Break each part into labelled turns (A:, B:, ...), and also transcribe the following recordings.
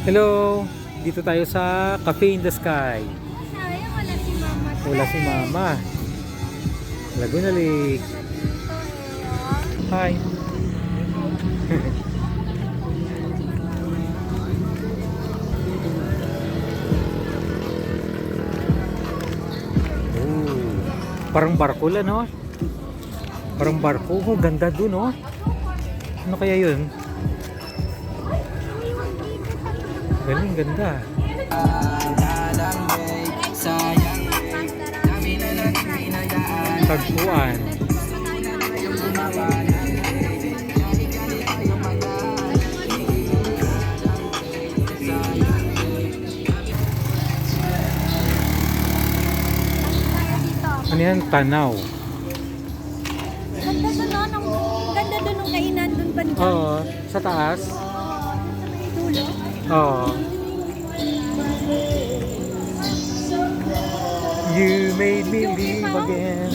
A: Hello! Dito tayo sa Cafe in the Sky.
B: Sayang, wala si mama.
A: Wala si Mama. Laguna Lake. Hi! oh, parang barko lang, no? Parang barko. Oh, ganda dun, no? Ano kaya yun? Galing, ganda. Tagpuan. Ano yan? Tanaw.
B: Ganda doon, no? Nung, ganda doon nung kainan doon nito?
A: Oo, sa taas.
B: Sa may dulo.
A: Oo. You made me live again.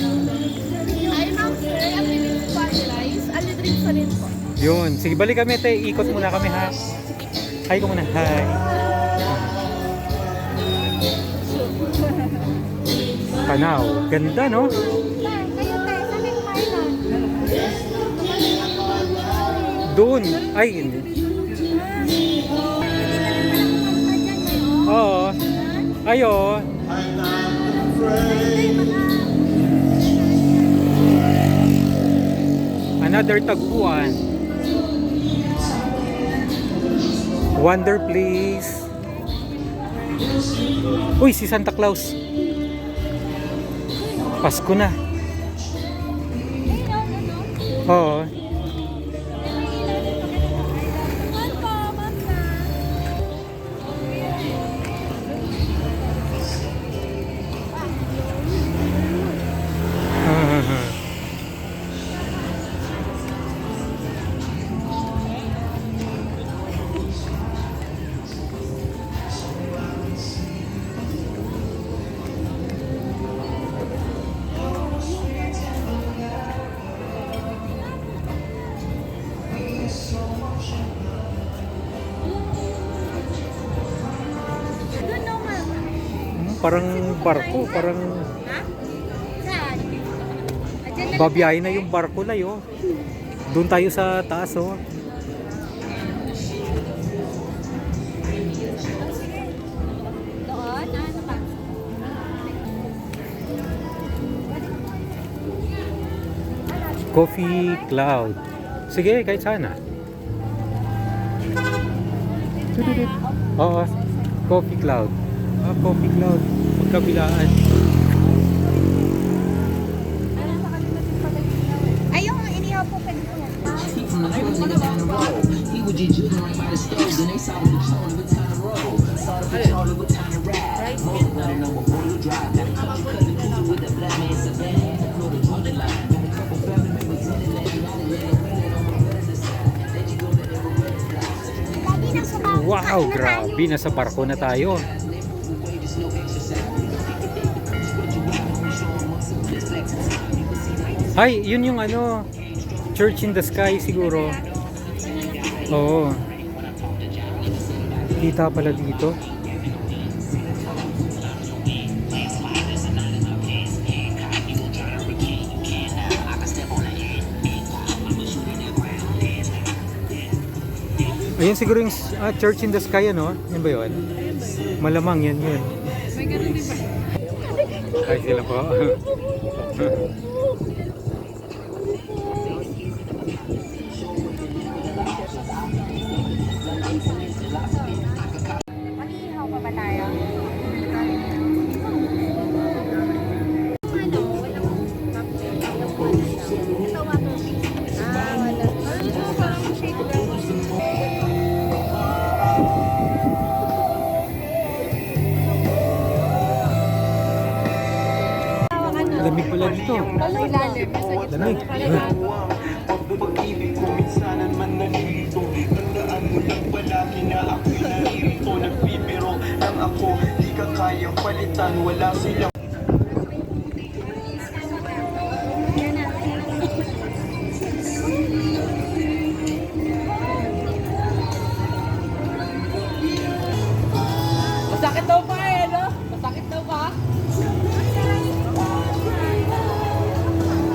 B: Ay, ma'am, sir. Ang bilis po rice. Ano drinks pa rin po?
A: Yun. Sige, balik kami, te. Ikot muna kami, ha? Hi ko muna. Hi. Tanaw. Ganda, no? Doon. Ay, hindi. Ayo. Another tagpuan. Wonder Place. Uy, si Santa Claus. Pasko na. Oo. Parang barko, parang babiyahe na yung barko na yun. Doon tayo sa taas, oh. Coffee Cloud. Sige, kahit sana. Oo, Coffee Cloud. Ah, Coffee Cloud. Pagkabilaan.
B: Ay, yung inihaw po pwede po yan.
A: Wow, grabe. Nasa barko na tayo. Ay, yun yung ano, Church in the Sky siguro. Oo. Kita pala dito. Ayun siguro yung ah, Church in the Sky ano? Yan ba yun? Malamang yan yun.
B: May ganun din ba?
A: Ay sila po.
B: Mag-ihaw
A: Lamig pala dito. Lamig.
C: Pag-ibig ko minsanan man nalilito Tandaan mo lang palagi na ako'y naririto Nagbibiro lang ako Di ka kayang palitan Wala silang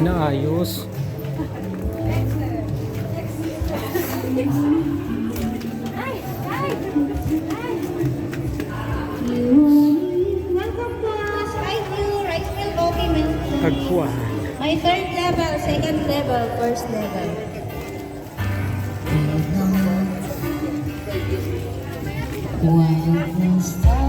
A: Naayos. Kagpuan.
B: May third level, second level, first level.
D: Stars